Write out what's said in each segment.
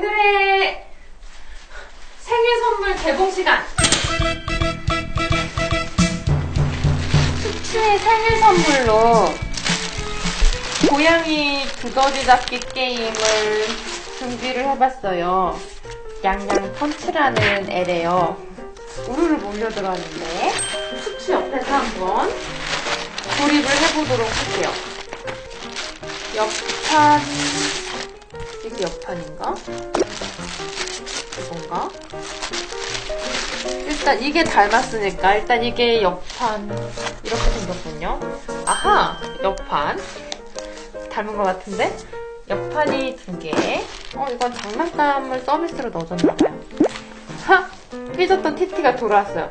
오늘의 생일 선물 개봉 시간. 수치의 생일 선물로 고양이 두더지 잡기 게임을 준비를 해봤어요. 양양 펀치라는 애래요. 우르르 몰려들었는데 수치 옆에서 한번 조립을 해보도록 할게요. 옆판 이게 옆판인가? 이건가? 일단 이게 닮았으니까 일단 이게 옆판 이렇게 생겼군요. 아하 옆판 닮은 것 같은데 옆판이 두 개. 어 이건 장난감을 서비스로 넣어줬나봐요. 하 삐졌던 TT가 돌아왔어요.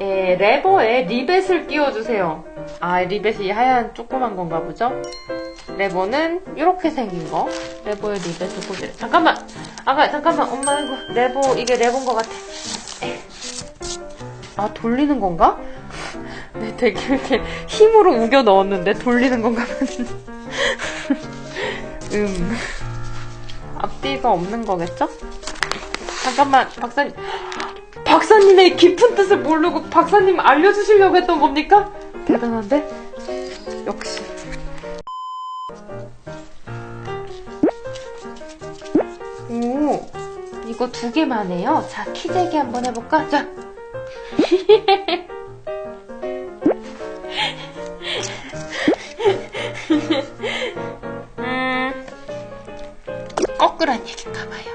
에, 레버에 리벳을 끼워주세요. 아 리벳이 하얀 조그만 건가 보죠? 레버는 이렇게 생긴 거. 레버에 리벳을 꽂으래. 잠깐만! 아가, 잠깐만. 엄마, 이거, 레버, 이게 레버인 것 같아. 에. 아, 돌리는 건가? 네, 되게 이렇게 힘으로 우겨 넣었는데, 돌리는 건가. 음. 앞뒤가 없는 거겠죠? 잠깐만, 박사님. 박사님의 깊은 뜻을 모르고 박사님 알려주시려고 했던 겁니까? 대단한데? 역시. 이거 두 개만 해요. 자, 키 재기 한번 해볼까? 자. 음, 거꾸란 얘기인가 봐요.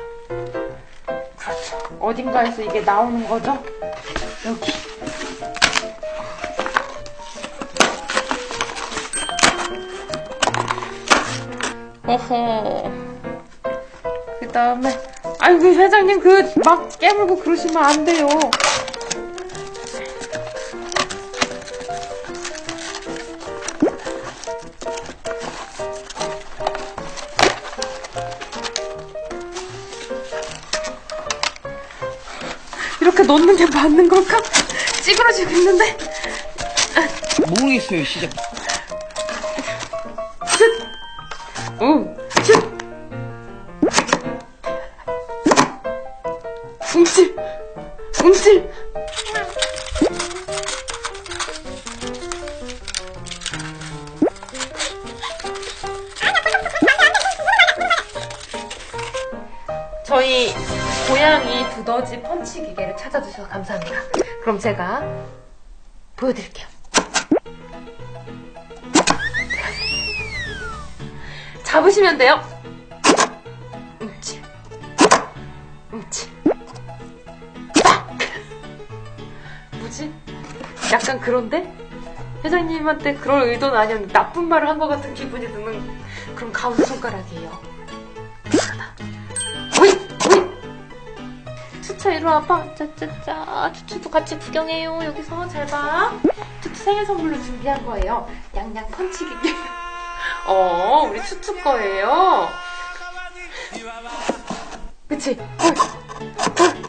그렇죠. 어딘가에서 이게 나오는 거죠? 여기. 어허. 그 다음에, 아이고, 회장님, 그, 막 깨물고 그러시면 안 돼요. 이렇게 넣는 게 맞는 걸까? 찌그러지고 있는데? 모르겠어요, 시작. 오, 움찔! 저희 고양이 두더지 펀치 기계를 찾아주셔서 감사합니다. 그럼 제가 보여드릴게요. 잡으시면 돼요. 뭐지? 약간 그런데? 회장님한테 그럴 의도는 아니었는데 나쁜 말을 한 것 같은 기분이 드는 그런 가운데 손가락이에요. 이상하다. 오이! 추차 이리 와봐. 짜짜짜. 추추도 같이 구경해요. 여기서 잘 봐. 추추 생일 선물로 준비한 거예요. 양양 펀치기계. 어, 우리 추추 거예요. 그치? 오이,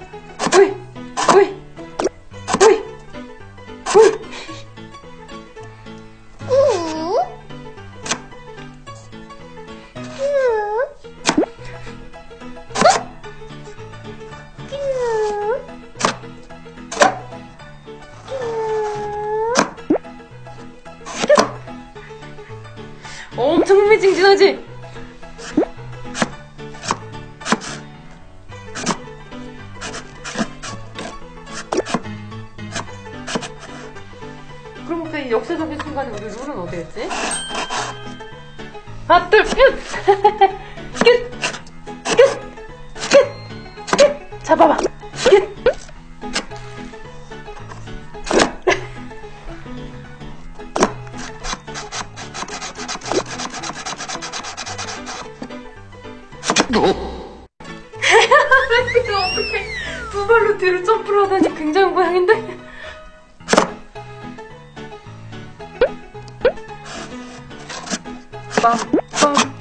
흥미진진하지? 그럼 그 역사적인 순간에 우리 룰은 어디였지? 하나, 둘, 끝! 끝! 끝! 끝! 끝! 잡아봐! 끝! 이거 어떻게 두 발로 뒤로 점프를 하다니 굉장한 모양인데? 빰빰빰빰빰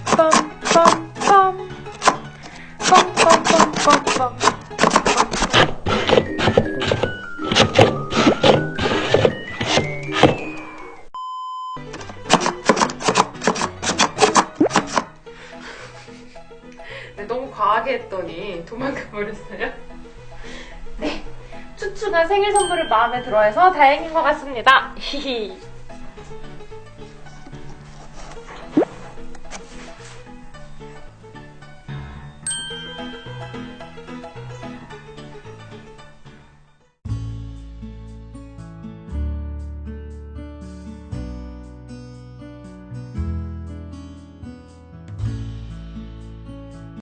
너무 과하게 했더니 도망가 버렸어요. 네. 추추가 생일 선물을 마음에 들어해서 다행인 것 같습니다. 히히.